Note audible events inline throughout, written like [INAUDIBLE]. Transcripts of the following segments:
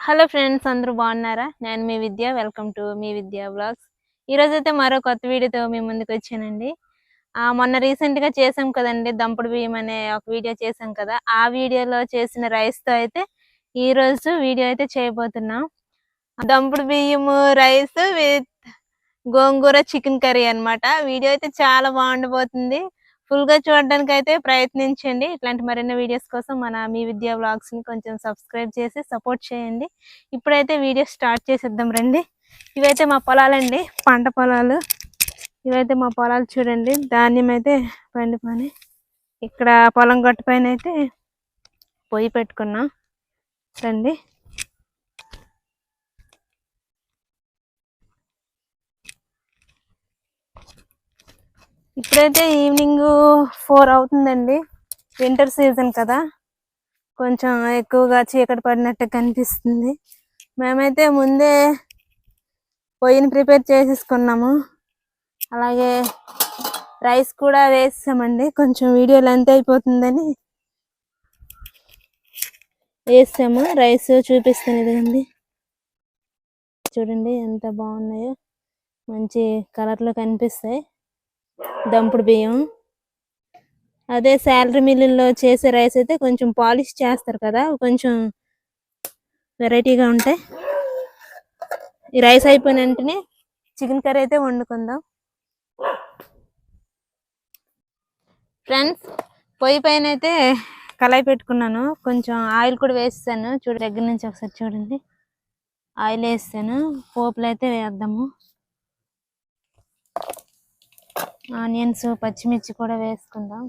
Hello friends అందరూ బాగున్నారా? నేను మీ విద్య వెల్కమ్ టు మీ విద్య బ్లాగ్స్ ఈరోజు అయితే మరో కొత్త వీడియోతో మీ ముందుకు వచ్చానండి. మొన్న రీసెంట్గా చేసాం కదండి దంపుడు బియ్యం అనే ఒక వీడియో చేసాం కదా ఆ వీడియోలో చేసిన రైస్తో అయితే ఈ రోజు వీడియో అయితే చేయబోతున్నాం. దంపుడు బియ్యము rice with gongura chicken curry అన్నమాట. వీడియో అయితే చాలా బాగుండబోతుంది ఫుల్గా చూడడానికి అయితే ప్రయత్నించండి. ఇట్లాంటి మరిన్ని వీడియోస్ కోసం మన మీ విద్యా వ్లాగ్స్ని కొంచెం సబ్స్క్రైబ్ చేసి సపోర్ట్ చేయండి. ఇప్పుడైతే వీడియో స్టార్ట్ చేసేద్దాం రండి. ఇవైతే మా పొలాలండి పంట పొలాలు. ఇవైతే మా పొలాలు చూడండి. ధాన్యం అయితే పండిపోయి ఇక్కడ పొలం గట్టు పైన అయితే పొయ్యి పెట్టుకున్నాం. రండి. ఇప్పుడైతే ఈవినింగ్ ఫోర్ అవుతుందండి. వింటర్ సీజన్ కదా. కొంచెం ఎక్కువగా చీకటి పడినట్టు కనిపిస్తుంది. మేమైతే ముందే పొయ్యిని ప్రిపేర్ చేసేసుకున్నాము. అలాగే రైస్ కూడా వేసామండి. కొంచెం వీడియో లెంత్ అయిపోతుందని వేసాము. రైస్ చూపిస్తాను ఇదిగండి. చూడండి ఎంత బాగున్నాయో. మంచి కలర్లో కనిపిస్తాయి. దంపుడు బియ్యం. అదే శాలరీ మిల్లుల్లో చేసే రైస్ అయితే కొంచెం పాలిష్ చేస్తారు కదా కొంచెం వెరైటీగా ఉంటాయి ఈ రైస్ అయిపోయిన వెంటనే చికెన్ కర్రీ అయితే వండుకుందాం. ఫ్రెండ్స్ పొయ్యి పైన అయితే కళాయి పెట్టుకున్నాను. కొంచెం ఆయిల్ కూడా వేస్తాను చూడ దగ్గర నుంచి ఒకసారి చూడండి. ఆయిల్ వేస్తాను పోపులు అయితే వేద్దాము. ఆనియన్స్ పచ్చిమిర్చి కూడా వేసుకుందాం.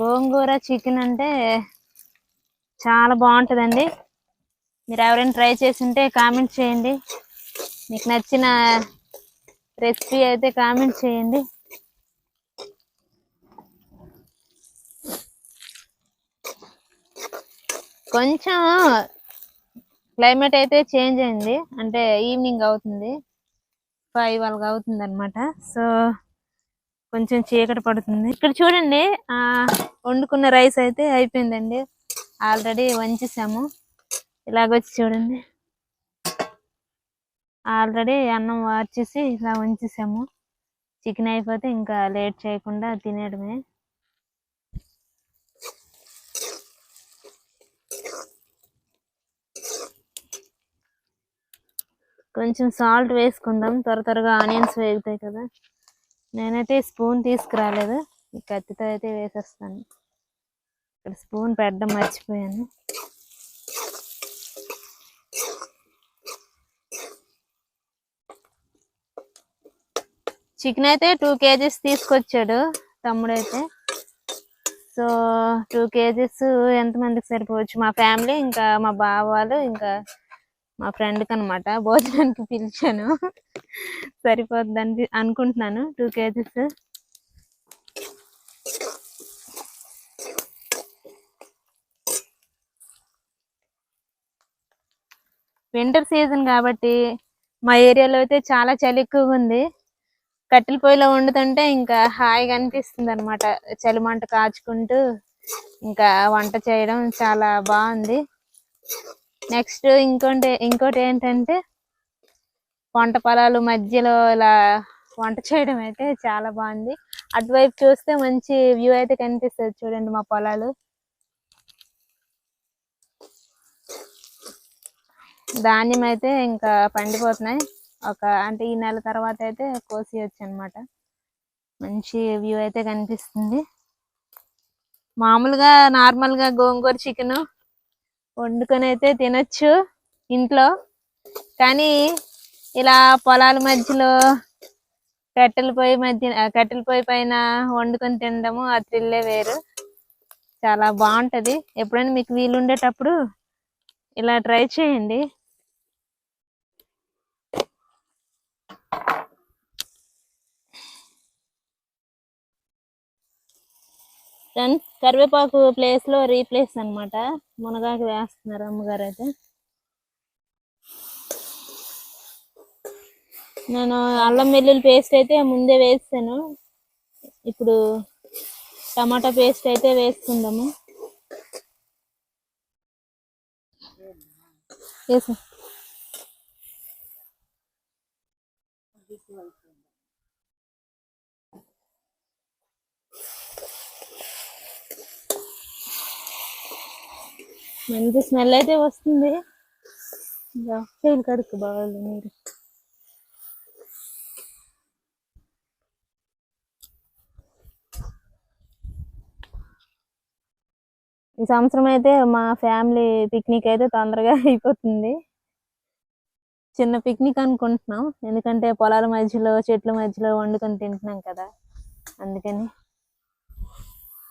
గోంగూర చికెన్ అంటే చాలా బాగుంటుందండి. మీరు ఎవరైనా ట్రై చేసి ఉంటే కామెంట్ చేయండి. మీకు నచ్చిన రెసిపీ అయితే కామెంట్ చేయండి. కొంచెం క్లైమేట్ అయితే చేంజ్ అయింది. అంటే ఈవినింగ్ అవుతుంది. ఫైవ్ వాళ్ళకి అవుతుంది అనమాట సో కొంచెం చీకటి పడుతుంది. ఇక్కడ చూడండి ఆ వండుకున్న రైస్ అయితే అయిపోయిందండి. ఆల్రెడీ వంచేసాము. ఇలాగొచ్చి చూడండి. ఆల్రెడీ అన్నం వార్చేసి ఇలా వంచేసాము. చికెన్ అయిపోతే ఇంకా లేట్ చేయకుండా తినేయడమే. కొంచెం సాల్ట్ వేసుకుందాం. త్వర త్వరగా ఆనియన్స్ వేగుతాయి కదా. నేనైతే స్పూన్ తీసుకురాలేదు. కత్తితో అయితే వేసేస్తాను. ఇక్కడ స్పూన్ పెట్టడం మర్చిపోయాను. చికెన్ అయితే టూ కేజీస్ తీసుకొచ్చాడు తమ్ముడైతే. సో టూ కేజీస్ ఎంతమందికి సరిపోవచ్చు? మా ఫ్యామిలీ ఇంకా మా బావ వాళ్ళు ఇంకా మా ఫ్రెండ్కి అనమాట భోజనానికి పిలిచాను. సరిపోద్దని అనుకుంటున్నాను. Two kgs. వింటర్ సీజన్ కాబట్టి మా ఏరియాలో అయితే చాలా చలి ఎక్కువగా ఉంది. కట్టెల పొయ్యిలో వండుతుంటే ఇంకా హాయిగా అనిపిస్తుంది అనమాట చలి మంట కాచుకుంటూ ఇంకా వంట చేయడం చాలా బాగుంది. నెక్స్ట్ ఇంకోటి ఇంకోటి ఏంటంటే వంట పొలాలు మధ్యలో ఇలా వంట చేయడం అయితే చాలా బాగుంది. అటువైపు చూస్తే మంచి వ్యూ అయితే కనిపిస్తుంది చూడండి మా పొలాలు. ధాన్యం అయితే ఇంకా పండిపోతున్నాయి. ఒక అంటే ఈ నెల తర్వాత అయితే కోసేయచ్చు అనమాట మంచి వ్యూ అయితే కనిపిస్తుంది. మామూలుగా నార్మల్గా గోంగూర చికెన్ వండుకొని అయితే తినొచ్చు ఇంట్లో. కానీ ఇలా పొలాల మధ్యలో కట్టెల పొయ్యి మధ్య కట్టెల పొయ్యి పైన వండుకొని తినడము ఆ థ్రిల్లే వేరు. చాలా బాగుంటది. ఎప్పుడైనా మీకు వీలు ఉండేటప్పుడు ఇలా ట్రై చేయండి. ఫ్రెండ్స్ కరివేపాకు ప్లేస్లో రీప్లేస్ అన్నమాట. మునగాకు వేస్తున్నారు అమ్మగారు అయితే నేను అల్లం వెల్లుల్లి పేస్ట్ అయితే ముందే వేస్తాను ఇప్పుడు టమాటా పేస్ట్ అయితే వేసుకుందాము. వేసి మంచి స్మెల్ అయితే వస్తుంది. చేయిలు కడుక్కు బాగాలి మీరు. ఈ సంవత్సరం అయితే మా ఫ్యామిలీ పిక్నిక్ అయితే తొందరగా [LAUGHS] అయిపోతుంది. చిన్న పిక్నిక్ అనుకుంటున్నాం. ఎందుకంటే పొలాల మధ్యలో చెట్ల మధ్యలో వండుకొని తింటున్నాం కదా. అందుకని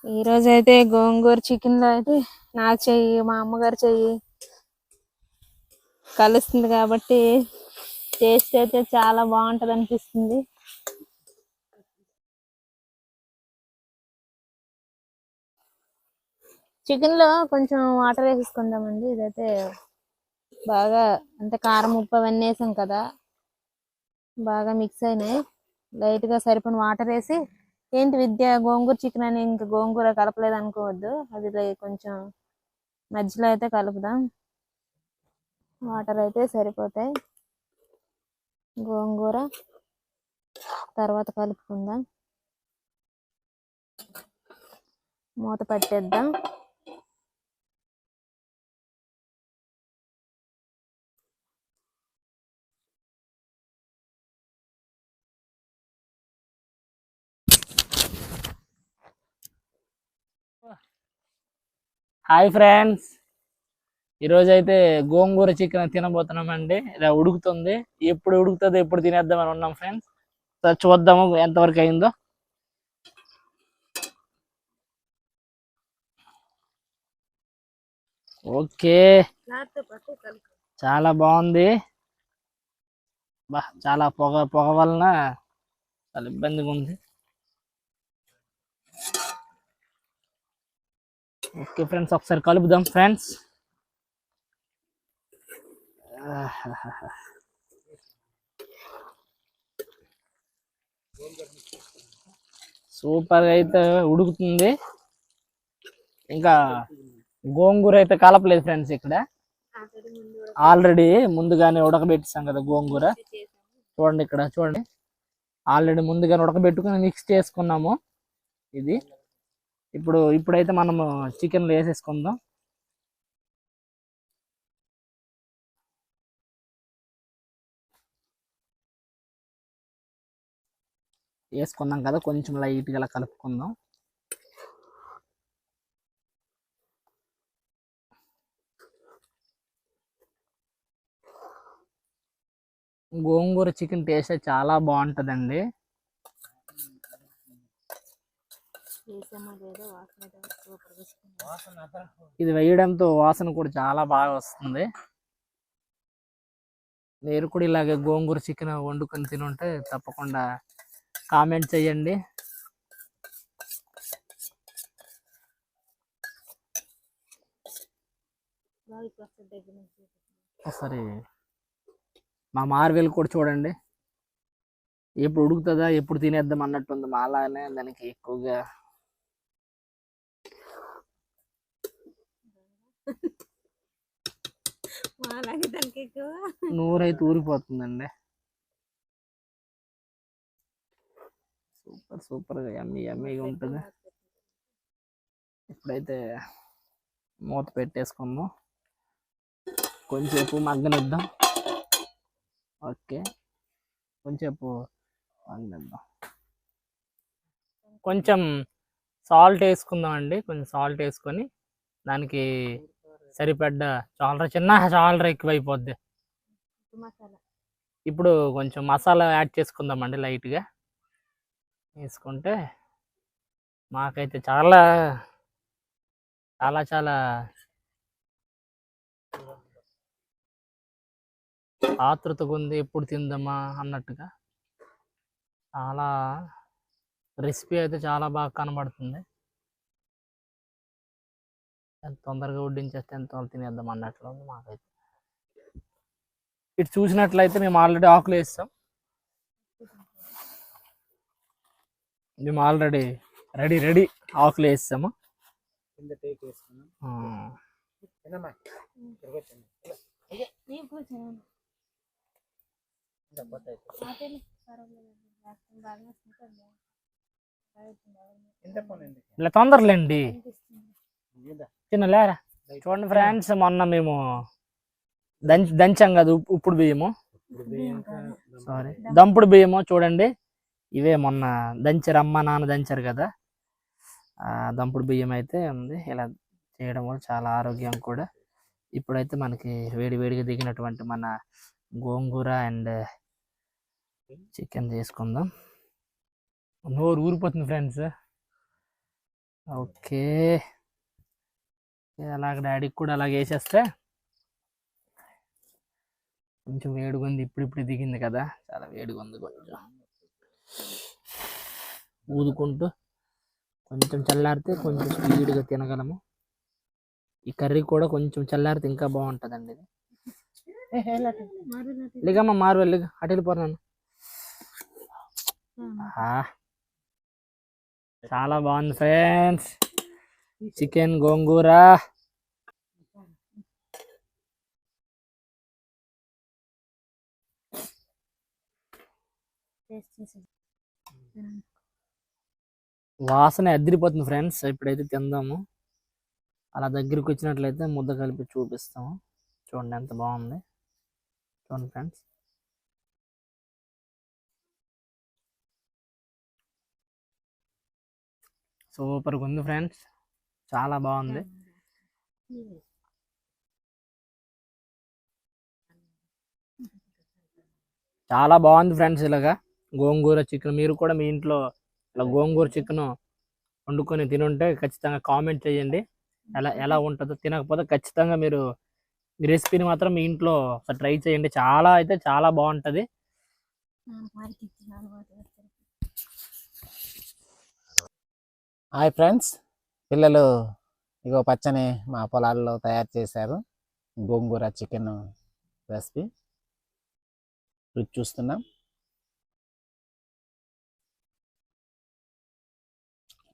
ఈ రోజు అయితే గోంగూర చికెన్లో అయితే నా చెయ్యి మా అమ్మగారు చెయ్యి. కలుస్తుంది కాబట్టి టేస్ట్ అయితే చాలా బాగుంటది అనిపిస్తుంది. చికెన్లో కొంచెం వాటర్ వేసేసుకుందామండి. ఇదైతే బాగా అంటే కారం ఉప్పు అవన్నీ వేసాం కదా. బాగా మిక్స్ అయినాయి. లైట్గా సరిపోయిన వాటర్ వేసి ఏంటి విద్య? గోంగూర చికెన్ అని ఇంకా గోంగూర కలపలేదు అనుకోవద్దు. అది కొంచెం మధ్యలో అయితే కలుపుదాం? వాటర్ అయితే సరిపోతాయి. గోంగూర తర్వాత కలుపుకుందాం. మూత పట్టేద్దాం. Hi friends. ఈరోజు అయితే గోంగూర చికెన్ తినబోతున్నామండి. ఇలా ఉడుకుతుంది. ఎప్పుడు ఉడుకుతుందో ఎప్పుడు తినేద్దామని ఉన్నాం ఫ్రెండ్స్. చూద్దాము ఎంతవరకు అయిందో. ఓకే. చాలా బాగుంది. బా చాలా పొగ పొగ వలన చాలా ఇబ్బందిగా ఉంది ఓకే ఫ్రెండ్స్ ఒకసారి కలుపుదాం ఫ్రెండ్స్. సూపర్ అయితే ఉడుకుతుంది. ఇంకా గోంగూర అయితే కలపలేదు ఫ్రెండ్స్ ఇక్కడ. ఆల్రెడీ ముందుగానే ఉడకబెట్టిస్తాం కదా గోంగూర. చూడండి ఇక్కడ చూడండి. ఆల్రెడీ ముందుగానే ఉడకబెట్టుకుని మిక్స్ చేసుకున్నాము. ఇది ఇప్పుడు ఇప్పుడైతే మనము చికెన్లో వేసేసుకుందాం. వేసుకున్నాం కదా కొంచెం లైట్గా అలా కలుపుకుందాం. గోంగూర చికెన్ టేస్ట్ చాలా బాగుంటుందండి. ఇది వేయడంతో వాసన కూడా చాలా బాగా వస్తుంది. మీరు కూడా ఇలాగే గోంగూర చికెన్ వండుకొని తినుంటే తప్పకుండా కామెంట్ చేయండి. ఒకసారి మా మార్వెల్ కూడా చూడండి. ఎప్పుడు ఉడుకుతుందా ఎప్పుడు తినేద్దాం అన్నట్టుంది మా అలానే దానికి ఎక్కువగా అలాగే దానికి ఎక్కువ. నూరైతే ఊరిపోతుందండి. సూపర్ సూపర్గా ఎమ్మి ఎమ్మిగా ఉంటుంది. ఇప్పుడైతే మూత పెట్టేసుకుందాం. కొంచెంసేపు మగ్గనిద్దాం. ఓకే. కొంచెంసేపు మగ్గనిద్దాం. కొంచెం సాల్ట్ వేసుకుందాం అండి కొంచెం సాల్ట్ వేసుకొని దానికి సరిపడ్డ చాలరా చిన్న చాలరా ఎక్కువైపోద్ది. ఇప్పుడు కొంచెం మసాలా యాడ్ చేసుకుందామండి లైట్గా. వేసుకుంటే మాకైతే చాలా చాలా చాలా ఆతృతగా ఉంది ఎప్పుడు తిందామా అన్నట్టుగా. చాలా రెసిపీ అయితే చాలా బాగా కనబడుతుంది. ఎంత తొందరగా వడ్డించేస్తే ఎంత తినేద్దాం అన్నట్లు ఉంది మాకైతే. ఇటు చూసినట్లయితే మేము ఆల్రెడీ ఆకులు వేస్తాం. మేము ఆల్రెడీ రెడీ రెడీ ఆకులు వేస్తాము. ఇలా తొందరలేండి. చిన్న లేరా చూడండి ఫ్రెండ్స్ మొన్న మేము దంచి దంచాం కదా ఉప్పు- ఉప్పుడు బియ్యము. ఇప్పుడు బియ్యం కా- సారీ దంపుడు బియ్యము చూడండి. ఇవే మొన్న దంచారు అమ్మ నాన్న దంచారు కదా. ఆ దంపుడు బియ్యం అయితే ఉంది. ఇలా చేయడం వల్ల చాలా ఆరోగ్యం కూడా. ఇప్పుడైతే మనకి వేడి వేడిగా దిగినటువంటి మన గోంగూర అండ్ చికెన్ చేసుకుందాం. నోరు ఊరిపోతుంది ఫ్రెండ్స్. ఓకే. అలాగ డాడీకి కూడా అలాగ వేసేస్తే కొంచెం వేడిగా ఉంది ఇప్పుడు ఇప్పుడు దిగింది కదా. చాలా వేడిగా ఉంది కొంచెం. ఊదుకుంటూ కొంచెం చల్లారితే కొంచెం స్పీడ్గా తినగలము. ఈ కర్రీ కూడా కొంచెం చల్లారితే ఇంకా బాగుంటుందండి ఇది. లేకమ్మా మారు వెళ్ళి అటు వెళ్ళిపోతున్నాను. చాలా బాగుంది ఫ్రెండ్స్. చికెన్ గోంగూర వాసన అదిరిపోతుంది ఫ్రెండ్స్. ఇప్పుడైతే తిందాము. అలా దగ్గరికి వచ్చినట్లయితే ముద్ద కలిపి చూపిస్తాము. చూడండి ఎంత బాగుంది. చూడండి ఫ్రెండ్స్. సూపర్గా ఉంది ఫ్రెండ్స్. చాలా బాగుంది. చాలా బాగుంది ఫ్రెండ్స్ ఇలాగా గోంగూర చికెన్. మీరు కూడా మీ ఇంట్లో ఇలా గోంగూర చికెన్ వండుకొని తినుంటే ఖచ్చితంగా కామెంట్ చేయండి. ఎలా ఎలా ఉంటుందో తినకపోతే ఖచ్చితంగా మీరు ఈ రెసిపీని మాత్రం మీ ఇంట్లో ట్రై చేయండి. చాలా అయితే చాలా బాగుంటుంది. Hi friends. పిల్లలు ఇగో పచ్చని మా పొలాల్లో తయారు చేశారు. Gongura chicken recipe. రుచి చూస్తున్నాం.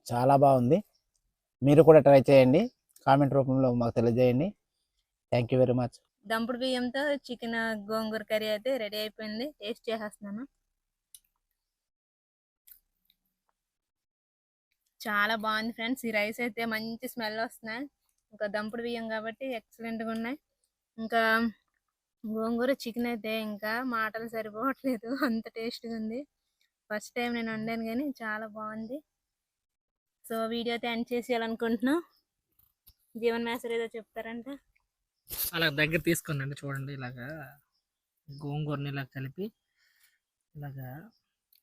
చాలా బాగుంది. మీరు కూడా ట్రై చేయండి. కామెంట్ రూపంలో మాకు తెలియజేయండి. థ్యాంక్ యూ వెరీ మచ్ దంపుడు బియ్యంతో చికెన్ గోంగూర కర్రీ అయితే రెడీ అయిపోయింది. టేస్ట్ చేసేస్తున్నాను. చాలా బాగుంది ఫ్రెండ్స్. ఈ రైస్ అయితే మంచి స్మెల్ వస్తున్నాయి. ఇంకా దంపుడు బియ్యం కాబట్టి ఎక్సలెంట్గా ఉన్నాయి. ఇంకా గోంగూర చికెన్ అయితే ఇంకా మాటలు సరిపోవట్లేదు. [LAUGHS] అంత టేస్ట్గా ఉంది. ఫస్ట్ టైం నేను వండాను కానీ చాలా బాగుంది. సో వీడియో అయితే ఎండ్ చేసేయాలనుకుంటున్నాం. జీవన్ మేసర్ ఏదో చెప్తారంట. అలా దగ్గర తీసుకోండి చూడండి. ఇలాగా గోంగూరని ఇలా కలిపి ఇలాగా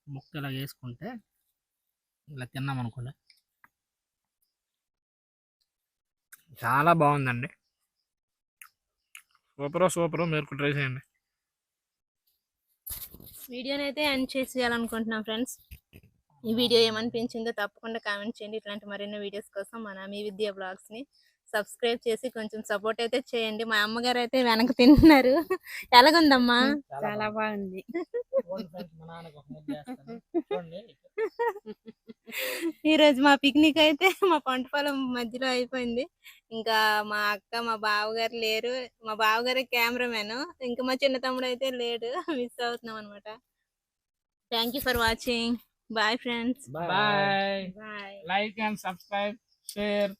ముక్క ఇలా వేసుకుంటే ఇలా తిన్నాం అనుకోండి చాలా బాగుందండి. Super super. మీరు ట్రై చేయండి. వీడియోని అయితే ఎండ్ చేసేయాలనుకుంటున్నాం ఫ్రెండ్స్. ఈ వీడియో ఏమనిపించిందో తప్పకుండా కామెంట్ చేయండి. ఇట్లాంటి మరిన్ని వీడియోస్ కోసం మన మీ విద్యా బ్లాగ్స్ని సబ్స్క్రైబ్ చేసి కొంచెం సపోర్ట్ అయితే చేయండి. మా అమ్మగారు అయితే వెనక తింటున్నారు ఎలాగుందమ్మా చాలా బాగుంది. [LAUGHS] చూడండి ఈ రోజు మా పిక్నిక్ అయితే మా పంట పొలం మధ్యలో అయిపోయింది. ఇంకా మా అక్క మా బావగారు లేరు. మా బావగారు కెమెరామెన్ ఇంకా మా చిన్న తమ్ముడు అయితే లేడు. మిస్ అవుతున్నాం అనమాట thank you for watching bye friends bye bye like and subscribe share